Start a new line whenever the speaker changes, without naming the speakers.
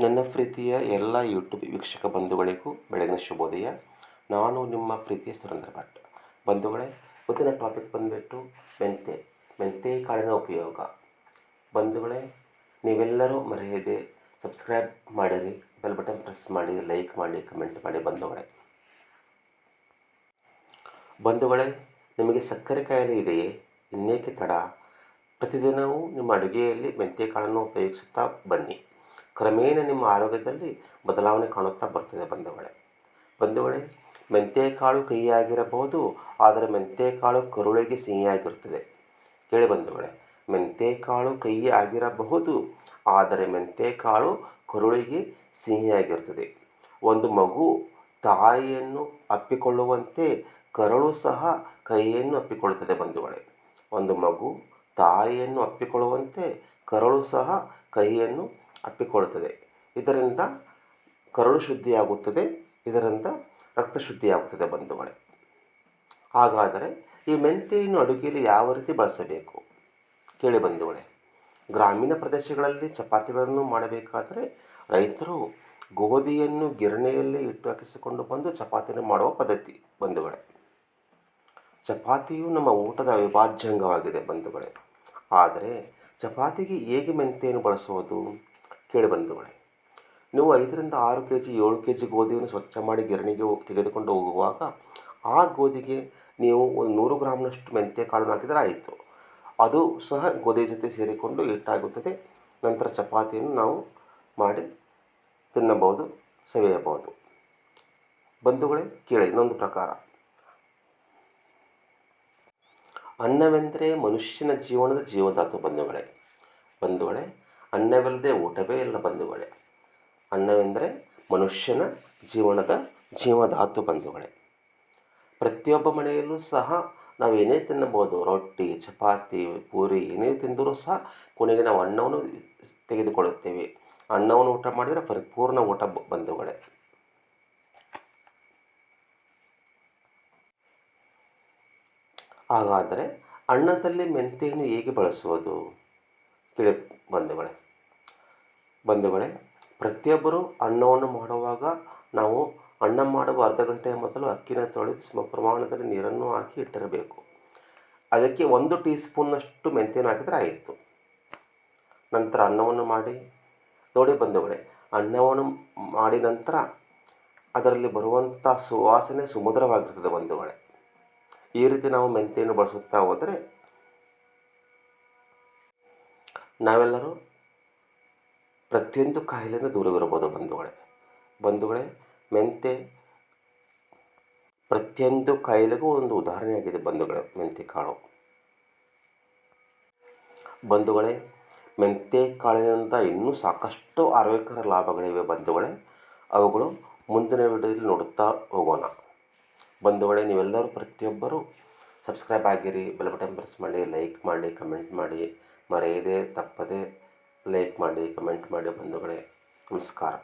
ನನ್ನ ಪ್ರೀತಿಯ ಎಲ್ಲ ಯೂಟ್ಯೂಬ್ ವೀಕ್ಷಕ ಬಂಧುಗಳಿಗೂ ಬೆಳಗಿನ ಶುಭೋದಯ. ನಾನು ನಿಮ್ಮ ಪ್ರೀತಿಯ ಸುರೇಂದ್ರ ಭಟ್. ಬಂಧುಗಳೇ ಇವತ್ತಿನ ಟಾಪಿಕ್ ಬಂದುಬಿಟ್ಟು ಮೆಂತೆ ಮೆಂತೆ ಕಾಳಿನ ಉಪಯೋಗ. ಬಂಧುಗಳೇ, ನೀವೆಲ್ಲರೂ ಮರೆಯದೆ ಸಬ್ಸ್ಕ್ರೈಬ್ ಮಾಡಿರಿ ಬೆಲ್ ಬಟನ್ ಪ್ರೆಸ್ ಮಾಡಿ ಲೈಕ್ ಮಾಡಿ ಕಮೆಂಟ್ ಮಾಡಿ ಬಂಧುಗಳೇ. ಬಂಧುಗಳೇ, ನಿಮಗೆ ಸಕ್ಕರೆ ಕಾಯಿಲೆ ಇದೆಯೇ? ಇನ್ನೇಕೆ ತಡ? ಪ್ರತಿದಿನವೂ ನಿಮ್ಮ ಅಡುಗೆಯಲ್ಲಿ ಮೆಂತೆ ಕಾಳನ್ನು ಉಪಯೋಗಿಸುತ್ತಾ ಬನ್ನಿ. ಕ್ರಮೇಣ ನಿಮ್ಮ ಆರೋಗ್ಯದಲ್ಲಿ ಬದಲಾವಣೆ ಕಾಣುತ್ತಾ ಬರ್ತದೆ ಬಂಧುಗಳೇ. ಬಂಧುಗಳೇ ಮೆಂತ್ಯಕಾಳು ಕಹಿಯಾಗಿರಬಹುದು, ಆದರೆ ಮೆಂತ್ಯಕಾಳು ಕರುಳಿಗೆ ಸಿಹಿಯಾಗಿರುತ್ತದೆ. ಕೇಳಿ ಬಂಧುಗಳೇ ಮೆಂತ್ಯಕಾಳು ಕಹಿ ಆಗಿರಬಹುದು ಆದರೆ ಮೆಂತ್ಯಕಾಳು ಕರುಳಿಗೆ ಸಿಹಿಯಾಗಿರುತ್ತದೆ. ಒಂದು ಮಗು ತಾಯಿಯನ್ನು ಅಪ್ಪಿಕೊಳ್ಳುವಂತೆ ಕರುಳು ಸಹ ಕಹಿಯನ್ನು ಅಪ್ಪಿಕೊಳ್ಳುತ್ತದೆ ಬಂಧುಗಳೇ. ಒಂದು ಮಗು ತಾಯಿಯನ್ನು ಅಪ್ಪಿಕೊಳ್ಳುವಂತೆ ಕರುಳು ಸಹ ಕೈಯನ್ನು ಅಪ್ಪಿಕೊಳ್ಳುತ್ತದೆ. ಇದರಿಂದ ಕರುಳು ಶುದ್ಧಿಯಾಗುತ್ತದೆ, ಇದರಿಂದ ರಕ್ತ ಶುದ್ಧಿಯಾಗುತ್ತದೆ ಬಂಧುಗಳೇ. ಹಾಗಾದರೆ ಈ ಮೆಂತೆಯನ್ನು ಅಡುಗೆಯಲ್ಲಿ ಯಾವ ರೀತಿ ಬಳಸಬೇಕು? ಕೇಳಿ ಬಂಧುಗಳೇ, ಗ್ರಾಮೀಣ ಪ್ರದೇಶಗಳಲ್ಲಿ ಚಪಾತಿಗಳನ್ನು ಮಾಡಬೇಕಾದರೆ ರೈತರು ಗೋಧಿಯನ್ನು ಗಿರಣಿಯಲ್ಲಿ ಇಟ್ಟು ಹಾಕಿಸಿಕೊಂಡು ಬಂದು ಚಪಾತಿಯನ್ನು ಮಾಡುವ ಪದ್ಧತಿ ಬಂಧುಗಳೇ. ಚಪಾತಿಯು ನಮ್ಮ ಊಟದ ಅವಿಭಾಜ್ಯ ಬಂಧುಗಳೇ. ಆದರೆ ಚಪಾತಿಗೆ ಹೇಗೆ ಮೆಂತೆಯನ್ನು ಬಳಸುವುದು? ಕೇಳಿ ಬಂಧುಗಳೇ ನೀವು ಐದರಿಂದ ಆರು ಕೆ ಜಿ ಏಳು ಕೆ ಜಿ ಗೋಧಿಯನ್ನು ಸ್ವಚ್ಛ ಮಾಡಿ ಗಿರಣಿಗೆ ತೆಗೆದುಕೊಂಡು ಹೋಗುವಾಗ ಆ ಗೋಧಿಗೆ ನೀವು ಒಂದು ನೂರು ಗ್ರಾಮ್ನಷ್ಟು ಮೆಂತ್ಯ ಕಾಳನ್ನು ಹಾಕಿದರೆ ಆಯಿತು. ಅದು ಸಹ ಗೋಧಿ ಜೊತೆ ಸೇರಿಕೊಂಡು ಹಿಟ್ಟಾಗುತ್ತದೆ. ನಂತರ ಚಪಾತಿಯನ್ನು ನಾವು ಮಾಡಿ ತಿನ್ನಬಹುದು, ಸವಿಯಬಹುದು. ಬಂಧುಗಳೇ, ಕೇಳಿ ಇನ್ನೊಂದು ಪ್ರಕಾರ. ಅನ್ನವೆಂದರೆ ಮನುಷ್ಯನ ಜೀವನದ ಜೀವಧಾತು ಬಂಧುಗಳೇ. ಬಂಧುಗಳೇ ಅನ್ನವಿಲ್ಲದೆ ಊಟವೇ ಇಲ್ಲ ಬಂಧುಗಳೇ. ಅನ್ನವೆಂದರೆ ಮನುಷ್ಯನ ಜೀವನದ ಜೀವಧಾತು ಬಂಧುಗಳೇ. ಪ್ರತಿಯೊಬ್ಬ ಮನೆಯಲ್ಲೂ ಸಹ ನಾವು ಏನೇ ತಿನ್ನಬಹುದು, ರೊಟ್ಟಿ, ಚಪಾತಿ, ಪೂರಿ, ಏನೇ ತಿಂದರೂ ಸಹ ಕೊನೆಗೆ ನಾವು ಅನ್ನವನ್ನು ತೆಗೆದುಕೊಳ್ಳುತ್ತೇವೆ. ಅನ್ನವನ್ನು ಊಟ ಮಾಡಿದರೆ ಪರಿಪೂರ್ಣ ಊಟ ಬಂಧುಗಳೇ. ಹಾಗಾದರೆ ಅನ್ನದಲ್ಲಿ ಮೆಂತೆಯನ್ನು ಹೇಗೆ ಬಳಸುವುದು? ಕೇಳಿ ಬಂಧುಗಳೇ. ಬಂಧುಗಳೇ, ಪ್ರತಿಯೊಬ್ಬರು ಅನ್ನವನ್ನು ಮಾಡುವಾಗ ನಾವು ಅನ್ನ ಮಾಡುವ ಅರ್ಧ ಗಂಟೆಯ ಮೊದಲು ಅಕ್ಕಿನ ತೊಳೆದು ಸಮ ಪ್ರಮಾಣದಲ್ಲಿ ನೀರನ್ನು ಹಾಕಿ ಇಟ್ಟಿರಬೇಕು. ಅದಕ್ಕೆ ಒಂದು ಟೀ ಸ್ಪೂನ್ನಷ್ಟು ಮೆಂತ್ಯನ ಹಾಕಿದರೆ ಆಯಿತು. ನಂತರ ಅನ್ನವನ್ನು ಮಾಡಿ. ನೋಡಿ ಬಂಧುಗಳೇ, ಅನ್ನವನ್ನು ಮಾಡಿ ನಂತರ ಅದರಲ್ಲಿ ಬರುವಂಥ ಸುವಾಸನೆ ಸುಮಧುರವಾಗಿರ್ತದೆ ಬಂಧುಗಳೇ. ಈ ರೀತಿ ನಾವು ಮೆಂತೆಯನ್ನು ಬಳಸುತ್ತಾ ಹೋದರೆ ನಾವೆಲ್ಲರೂ ಪ್ರತಿಯೊಂದು ಕಾಯಿಲೆಯಿಂದ ದೂರವಿರಬಹುದು ಬಂಧುಗಳೇ. ಬಂಧುಗಳೇ, ಮೆಂತೆ ಪ್ರತಿಯೊಂದು ಕಾಯಿಲೆಗೂ ಒಂದು ಉದಾಹರಣೆಯಾಗಿದೆ ಬಂಧುಗಳೇ, ಮೆಂತೆ ಕಾಳು. ಬಂಧುಗಳೇ, ಮೆಂತೆ ಕಾಳಿನಿಂದ ಇನ್ನೂ ಸಾಕಷ್ಟು ಆರೋಗ್ಯಕರ ಲಾಭಗಳಿವೆ ಬಂಧುಗಳೇ. ಅವುಗಳು ಮುಂದಿನ ವಿಡಿಯೋದಲ್ಲಿ ನೋಡುತ್ತಾ ಹೋಗೋಣ. ಬಂಧುಗಳೇ, ನೀವೆಲ್ಲರೂ ಪ್ರತಿಯೊಬ್ಬರು ಸಬ್ಸ್ಕ್ರೈಬ್ ಆಗಿರಿ, ಬೆಲ್ ಬಟನ್ ಪ್ರೆಸ್ ಮಾಡಿ, ಲೈಕ್ ಮಾಡಿ, ಕಮೆಂಟ್ ಮಾಡಿ. ಮರೆಯದೆ, ತಪ್ಪದೆ. ಲೈಕ್ ಮಾಡಿ ಕಮೆಂಟ್ ಮಾಡಿ ಬಂಧುಗಳೇ ನಮಸ್ಕಾರ.